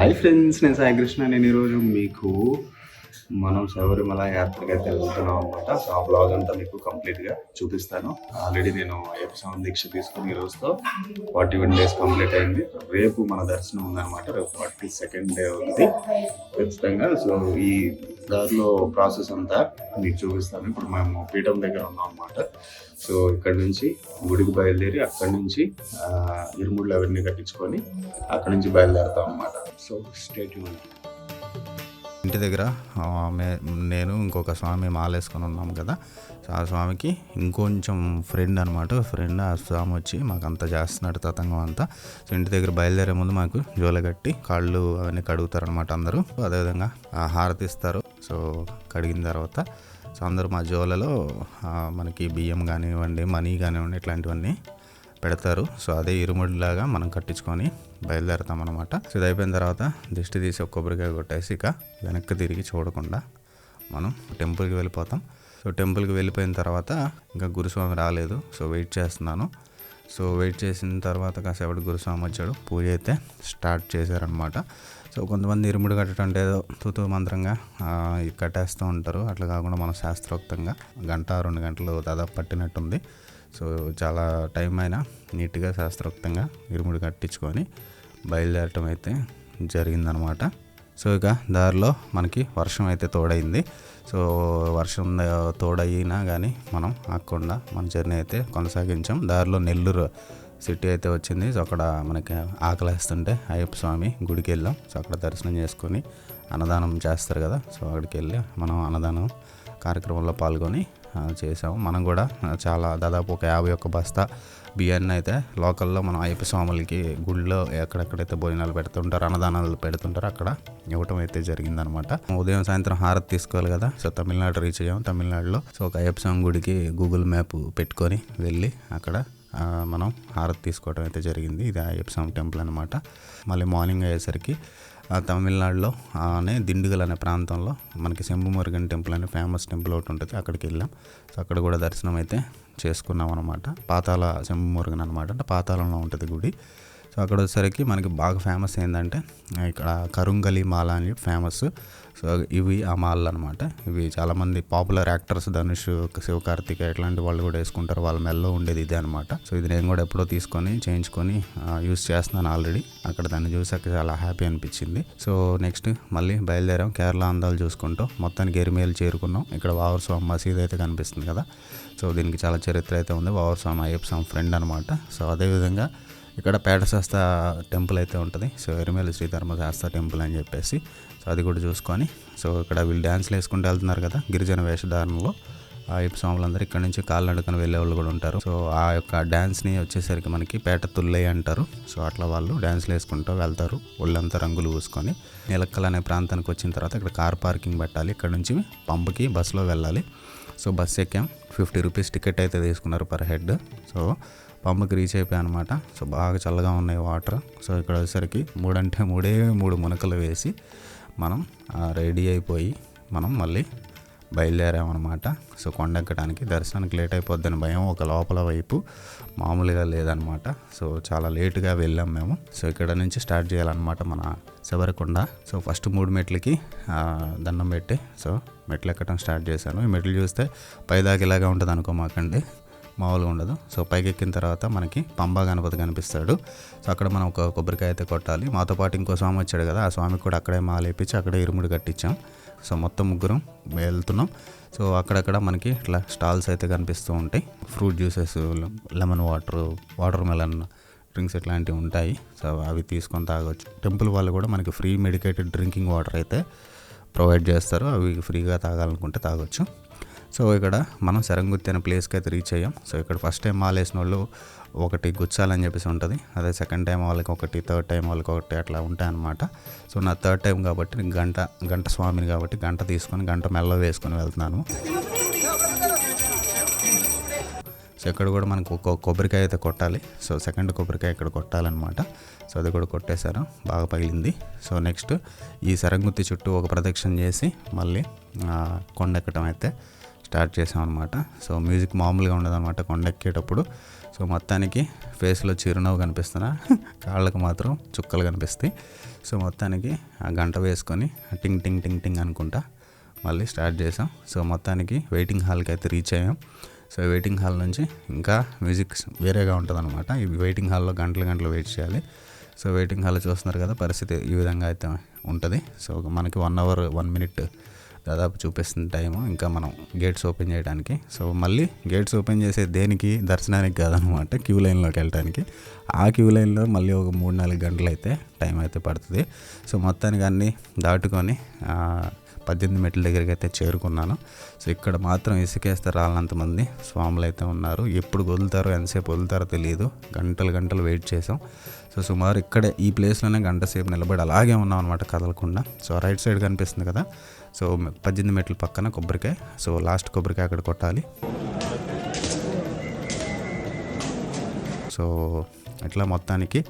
Hi friends నేను సాయి కృష్ణ నేను ఈరోజు మీకు మనం శబరిమల యాత్రకి అయితే వెళ్తున్నాం అనమాట సో ఆ బ్లాగ్ అంతా మీకు కంప్లీట్గా చూపిస్తాను. ఆల్రెడీ నేను ఎపిసోడ్ దీక్ష తీసుకుని ఈ రోజుతో ఫార్టీ వన్ డేస్ కంప్లీట్ అయింది. రేపు మన దర్శనం ఉందన్నమాట. రేపు ఫార్టీ సెకండ్ డే ఉంది. ఖచ్చితంగా. సో ఈ దారిలో ప్రాసెస్ అంతా మీకు చూపిస్తాను. ఇప్పుడు మేము పీఠం దగ్గర ఉన్నాం అనమాట సో ఇక్కడ నుంచి గుడికి బయలుదేరి అక్కడ నుంచి ఆ, ఇరుముళ్ళు అవన్నీ కట్టించుకొని అక్కడ నుంచి బయలుదేరుతాం అనమాట సో స్టేట్ ఇంటి దగ్గర మే- నేను ఇంకొక స్వామి మాలేసుకొని ఉన్నాం కదా. సో ఆ స్వామికి ఇంకొంచెం ఫ్రెండ్ అనమాట ఫ్రెండ్ ఆ స్వామి వచ్చి మాకు అంతా చేస్తున్నాడు తతంగం అంతా. సో ఇంటి దగ్గర బయలుదేరే ముందు మాకు జోల కట్టి కాళ్ళు అవన్నీ కడుగుతారనమాట అందరూ. అదేవిధంగా హారతిస్తారు హారతి ఇస్తారు. సో కడిగిన తర్వాత సో అందరూ మా జోలలో మనకి బియ్యం కానివ్వండి మనీ కానివ్వండి ఇట్లాంటివన్నీ పెడతారు. సో అదే ఇరుముడిలాగా మనం కట్టించుకొని బయలుదేరుతాం అనమాట సో ఇది అయిపోయిన తర్వాత దిష్టి తీసి కొబ్బరికాయ కొట్టేసి ఇక వెనక్కి తిరిగి చూడకుండా మనం టెంపుల్కి వెళ్ళిపోతాం. సో టెంపుల్కి వెళ్ళిపోయిన తర్వాత ఇంకా గురుస్వామి రాలేదు. సో వెయిట్ చేస్తున్నాను. సో వెయిట్ చేసిన తర్వాత కాసేపటి గురుస్వామి వచ్చాడు. పూజ అయితే స్టార్ట్ చేశారనమాట సో కొంతమంది ఇరుముడు కట్టడం అంటే ఏదో తూతూ మంత్రంగా కట్టేస్తూ ఉంటారు. అట్లా కాకుండా మనం శాస్త్రోక్తంగా గంట రెండు గంటలు దాదాపు పట్టినట్టుంది. సో చాలా టైం అయినా నీట్గా శాస్త్రోక్తంగా ఇరుముడు కట్టించుకొని బయలుదేరటం అయితే జరిగిందనమాట. సో ఇక దారిలో మనకి వర్షం అయితే తోడైంది. సో వర్షం తోడయినా కానీ మనం ఆగకుండా మన జర్నీ అయితే కొనసాగించాం. దారిలో నెల్లూరు సిటీ అయితే వచ్చింది. సో అక్కడ మనకి ఆకలిస్తుంటే అయ్యప్ప స్వామి గుడికి వెళ్ళాం. సో అక్కడ దర్శనం చేసుకొని అన్నదానం చేస్తారు కదా సో అక్కడికి వెళ్ళి మనం అన్నదానం కార్యక్రమంలో పాల్గొని చేసాము మనం కూడా చాలా దాదాపు ఒక యాభై ఒక్క బస్తా బియ్యాన్ని అయితే లోకల్లో మనం అయ్యప్ప స్వాములకి గుళ్ళో ఎక్కడెక్కడైతే భోజనాలు పెడుతుంటారు అన్నదానాలు పెడుతుంటారు అక్కడ ఇవ్వటం అయితే జరిగిందనమాట. ఉదయం సాయంత్రం హారతి తీసుకోవాలి కదా సో తమిళనాడు రీచ్ అయ్యాం తమిళనాడులో సో ఒక అయ్యప్ప స్వామి గుడికి గూగుల్ మ్యాప్ పెట్టుకొని వెళ్ళి అక్కడ మనం హారతి తీసుకోవడం అయితే జరిగింది. ఇది అయ్యప్ప స్వామి టెంపుల్ అనమాట మళ్ళీ మార్నింగ్ అయ్యేసరికి తమిళనాడులో అనే దిండుగల్ అనే ప్రాంతంలో మనకి శంభుమురుగన్ టెంపుల్ అనే ఫేమస్ టెంపుల్ ఒకటి ఉంటుంది. అక్కడికి వెళ్ళాం. సో అక్కడ కూడా దర్శనం అయితే చేసుకున్నాం అనమాట పాతాల శంభుమురుగన్ అనమాట అంటే పాతాళంలో ఉంటుంది గుడి. సో అక్కడ వచ్చేసరికి మనకి బాగా ఫేమస్ ఏంటంటే ఇక్కడ కరుంగలి మాల అని ఫేమస్. సో ఇవి ఆ మాలలు అనమాట ఇవి చాలామంది పాపులర్ యాక్టర్స్ ధనుష్ శివకార్తిక ఇట్లాంటి వాళ్ళు కూడా వేసుకుంటారు. వాళ్ళ మెల్లో ఉండేది ఇదే అనమాట. సో ఇది నేను కూడా ఎప్పుడో తీసుకొని చేయించుకొని యూస్ చేస్తున్నాను ఆల్రెడీ. అక్కడ దాన్ని చూసాక చాలా హ్యాపీ అనిపించింది. సో నెక్స్ట్ మళ్ళీ బయలుదేరాం కేరళ అందాలు చూసుకుంటూ. మొత్తానికి ఎరిమేలు చేరుకున్నాం. ఇక్కడ వావర్ స్వామి మసీద్ అయితే కనిపిస్తుంది కదా. సో దీనికి చాలా చరిత్ర అయితే ఉంది. వావర్ స్వామి అయ్యప్ప స్వామి ఫ్రెండ్ అనమాట. సో అదేవిధంగా ఇక్కడ పేటశాస్త్ర టెంపుల్ అయితే ఉంటుంది. సో ఎరిమేలి శ్రీధర్మ శాస్త్ర టెంపుల్ అని చెప్పేసి. సో అది కూడా చూసుకొని. సో ఇక్కడ వీళ్ళు డ్యాన్స్లు వేసుకుంటూ వెళ్తున్నారు కదా గిరిజన వేషధారణలో. ఆ అయ్యప్ప స్వాములందరూ ఇక్కడ నుంచి కాలినడకన వెళ్ళే వాళ్ళు కూడా ఉంటారు. సో ఆ యొక్క డ్యాన్స్ని వచ్చేసరికి మనకి పేట తుల్లయ్య అంటారు. సో అట్లా వాళ్ళు డ్యాన్స్లు వేసుకుంటూ వెళ్తారు. ఒళ్ళంతా రంగులు పూసుకొని. నిలక్కల్ అనే ప్రాంతానికి వచ్చిన తర్వాత ఇక్కడ కార్ పార్కింగ్ పెట్టాలి. ఇక్కడ నుంచి పంపుకి బస్సులో వెళ్ళాలి. సో బస్ ఎక్కాం. ఫిఫ్టీ రూపీస్ టికెట్ అయితే తీసుకున్నారు పర్ హెడ్. సో పంపుకి రీచ్ అయిపోయాయి అనమాట సో బాగా చల్లగా ఉన్నాయి వాటర్. సో ఇక్కడ వచ్చేసరికి మూడంటే మూడే మూడు మునకలు వేసి మనం రెడీ అయిపోయి మనం మళ్ళీ బయలుదేరామన్నమాట. సో కొండ ఎక్కడానికి దర్శనానికి లేట్ అయిపోద్దని భయం ఒక లోపల వైపు మామూలుగా లేదనమాట సో చాలా లేటుగా వెళ్ళాం మేము. సో ఇక్కడ నుంచి స్టార్ట్ చేయాలన్నమాట మన శబరికొండ. సో ఫస్ట్ మూడు మెట్లకి దండం పెట్టి సో మెట్లు ఎక్కడం స్టార్ట్ చేశాను. ఈ మెట్లు చూస్తే పైదాకా ఇలాగా ఉంటుంది అనుకో మాకండి. మామూలుగా ఉండదు. సో పైకి ఎక్కిన తర్వాత మనకి పంబా గణపతి కనిపిస్తాడు. సో అక్కడ మనం ఒక కొబ్బరికాయ అయితే కొట్టాలి. మాతో పాటు ఇంకో స్వామి వచ్చాడు కదా ఆ స్వామికి కూడా అక్కడే మాలేపించి అక్కడే ఇరుముడు కట్టించాం. సో మొత్తం ముగ్గురం వెళ్తున్నాం. సో అక్కడక్కడ మనకి ఇట్లా స్టాల్స్ అయితే కనిపిస్తూ ఉంటాయి. Fruit juices lemon water watermelon drinks ఇట్లాంటివి ఉంటాయి. సో అవి తీసుకొని తాగొచ్చు. టెంపుల్ వాళ్ళు కూడా మనకి ఫ్రీ మెడికేటెడ్ డ్రింకింగ్ వాటర్ అయితే ప్రొవైడ్ చేస్తారు. అవి ఫ్రీగా తాగాలనుకుంటే తాగొచ్చు. సో ఇక్కడ మనం శరంగుత్తి అనే ప్లేస్కి అయితే రీచ్ అయ్యాం. సో ఇక్కడ ఫస్ట్ టైం మాల్ వేసిన వాళ్ళు ఒకటి గుచ్చాలని చెప్పేసి ఉంటుంది. అదే సెకండ్ టైం వాళ్ళకి ఒకటి థర్డ్ టైం వాళ్ళకి ఒకటి అట్లా ఉంటాయన్నమాట. సో నా థర్డ్ టైం కాబట్టి నేను గంట గంట స్వామిని కాబట్టి గంట తీసుకొని గంట మెల్ల వేసుకొని వెళ్తున్నాను. సో ఇక్కడ కూడా మనకు ఒక కొబ్బరికాయ అయితే కొట్టాలి. సో సెకండ్ కొబ్బరికాయ ఇక్కడ కొట్టాలన్నమాట. సో అది కూడా కొట్టేశారు. బాగా పగిలింది. సో నెక్స్ట్ ఈ సరంగుత్తి చుట్టూ ఒక ప్రదక్షిణ చేసి మళ్ళీ ఆ, కొండ ఎక్కడం అయితే స్టార్ట్ చేసాం అనమాట సో మ్యూజిక్ మామూలుగా ఉండదన్నమాట కొండెక్కేటప్పుడు సో మొత్తానికి ఫేస్లో చిరునవ్వు కనిపిస్తున్నా. కాళ్ళకు మాత్రం చుక్కలు కనిపిస్తాయి. సో మొత్తానికి ఆ గంట వేసుకొని టింగ్ టింగ్ టింగ్ టింగ్ అనుకుంటా మళ్ళీ స్టార్ట్ చేసాం. సో మొత్తానికి వెయిటింగ్ హాల్కి అయితే రీచ్ అయ్యాం. సో వెయిటింగ్ హాల్ నుంచి ఇంకా మ్యూజిక్ వేరేగా ఉంటుందన్నమాట. ఈ వెయిటింగ్ హాల్లో గంటలు గంటలు వెయిట్ చేయాలి. సో వెయిటింగ్ హాల్లో చూస్తున్నారు కదా పరిస్థితి ఈ విధంగా అయితే ఉంటుంది. సో మనకి వన్ అవర్ వన్ మినిట్ దాదాపు చూపిస్తుంది టైము ఇంకా మనం గేట్స్ ఓపెన్ చేయడానికి. సో మళ్ళీ గేట్స్ ఓపెన్ చేసే దేనికి? దర్శనానికి కాదనమాట క్యూ లైన్లోకి వెళ్ళడానికి ఆ క్యూ లైన్లో మళ్ళీ ఒక మూడు నాలుగు గంటలు అయితే టైం అయితే పడుతుంది. సో మొత్తానికి అన్నీ దాటుకొని పద్దెనిమిది మెట్ల దగ్గరికి అయితే చేరుకున్నాను. సో ఇక్కడ మాత్రం ఇసుకేస్తే రాలంతమంది స్వాములు అయితే ఉన్నారు. ఎప్పుడు వదులుతారో ఎంతసేపు వదులుతారో తెలియదు గంటలు గంటలు వెయిట్ చేసాం. సో సుమారు ఇక్కడే ఈ ప్లేస్లోనే గంట సేపు నిలబడి అలాగే ఉన్నాం అనమాట కదలకుండా. సో రైట్ సైడ్ కనిపిస్తుంది కదా. సో పద్దెనిమిది మెట్ల పక్కన కొబ్బరికాయ. సో లాస్ట్ కొబ్బరికాయ అక్కడ కొట్టాలి. సో ఇట్లా మొత్తానికి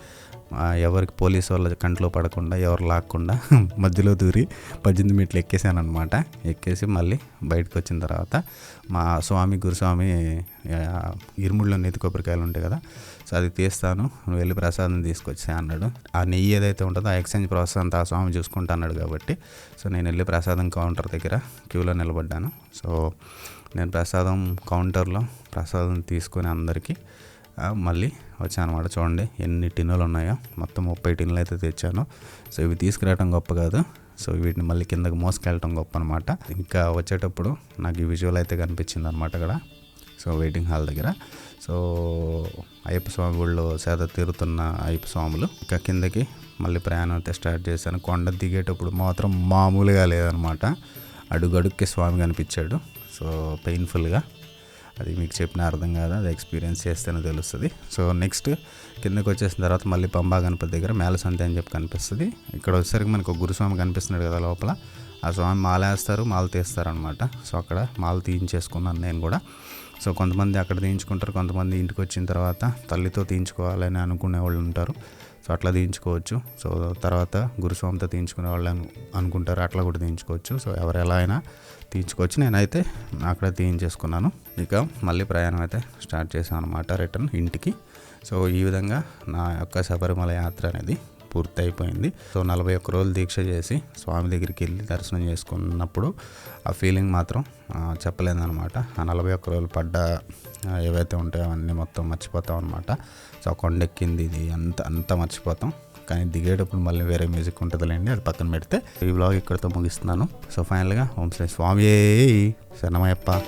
ఎవరికి పోలీస్ వాళ్ళ కంట్లో పడకుండా ఎవరు లాక్కుండా మధ్యలో దూరి పద్దెనిమిది మీటర్లు ఎక్కేసాను అనమాట ఎక్కేసి మళ్ళీ బయటకు వచ్చిన తర్వాత మా స్వామి గురుస్వామి ఆ, ఇరుముడిలో నెత్తి కొబ్బరికాయలు ఉంటాయి కదా సో అది తీస్తాను నువ్వు వెళ్ళి ప్రసాదం తీసుకొచ్చా అన్నాడు. ఆ నెయ్యి ఏదైతే ఉంటుందో ఆ ఎక్స్చేంజ్ ప్రాసెస్ అంతా ఆ స్వామి చూసుకుంటా అన్నాడు కాబట్టి సో నేను వెళ్ళి ప్రసాదం కౌంటర్ దగ్గర క్యూలో నిలబడ్డాను. సో నేను ప్రసాదం కౌంటర్లో ప్రసాదం తీసుకొని అందరికీ మళ్ళీ వచ్చాను అనమాట చూడండి. ఎన్ని టిన్నులు ఉన్నాయో. మొత్తం ముప్పై టిన్నులు అయితే తెచ్చాను. సో ఇవి తీసుకురావడం గొప్ప కాదు. సో వీటిని మళ్ళీ కిందకి మోసుకెళ్ళటం గొప్ప అనమాట ఇంకా వచ్చేటప్పుడు నాకు ఈ విజువల్ అయితే కనిపించింది అనమాట అక్కడ. సో వెయిటింగ్ హాల్ దగ్గర. సో అయ్యప్ప స్వామి గుళ్ళో సేద తీరుతున్న అయ్యప్ప స్వాములు ఇంకా కిందకి మళ్ళీ ప్రయాణం అయితే స్టార్ట్ చేశాను. కొండ దిగేటప్పుడు మాత్రం మామూలుగా లేదనమాట అడుగడుక్కి స్వామి కనిపించాడు. సో పెయిన్ఫుల్గా అది మీకు చెప్పిన అర్థం కాదు అది ఎక్స్పీరియన్స్ చేస్తేనే తెలుస్తుంది. సో నెక్స్ట్ కిందకి వచ్చేసిన తర్వాత మళ్ళీ పంబా గణపతి దగ్గర మేల అని చెప్పి కనిపిస్తుంది. ఇక్కడ వచ్చేసరికి మనకు గురుస్వామి కనిపిస్తున్నాడు కదా లోపల. ఆ స్వామి మాలేస్తారు మాల తీస్తారు అనమాట సో అక్కడ మాల తీయించేసుకున్నాను నేను కూడా. సో కొంతమంది అక్కడ తీయించుకుంటారు కొంతమంది ఇంటికి వచ్చిన తర్వాత తల్లితో తీయించుకోవాలని అనుకునే వాళ్ళు ఉంటారు. సో అట్లా తీయించుకోవచ్చు. సో తర్వాత గురుస్వామితో తీయించుకునే వాళ్ళని అనుకుంటారు. అట్లా కూడా తీయించుకోవచ్చు. సో ఎవరు ఎలా అయినా తీయించుకోవచ్చు. నేనైతే అక్కడ తీయించేసుకున్నాను. ఇక మళ్ళీ ప్రయాణం అయితే స్టార్ట్ చేశాను అనమాట రిటర్న్ ఇంటికి. సో ఈ విధంగా నా యొక్క శబరిమల యాత్ర అనేది పూర్తి అయిపోయింది సో నలభై ఒక్క రోజులు దీక్ష చేసి స్వామి దగ్గరికి వెళ్ళి దర్శనం చేసుకున్నప్పుడు ఆ ఫీలింగ్ మాత్రం చెప్పలేదనమాట చెప్పలేదన్నమాట. ఆ నలభై ఒక్క రోజులు పడ్డ ఏవైతే ఉంటాయో అవన్నీ మొత్తం మర్చిపోతాం అనమాట సో ఆ కొండెక్కింది ఇది. అంత అంతా మర్చిపోతాం. కానీ దిగేటప్పుడు మళ్ళీ వేరే మ్యూజిక్ ఉంటుందిలేండి అది పక్కన పెడితే. ఈ బ్లాగ్ ఇక్కడితో ముగిస్తున్నాను. సో ఫైనల్గా ఓం శ్రీ స్వామి. శరణమయ్యప్ప.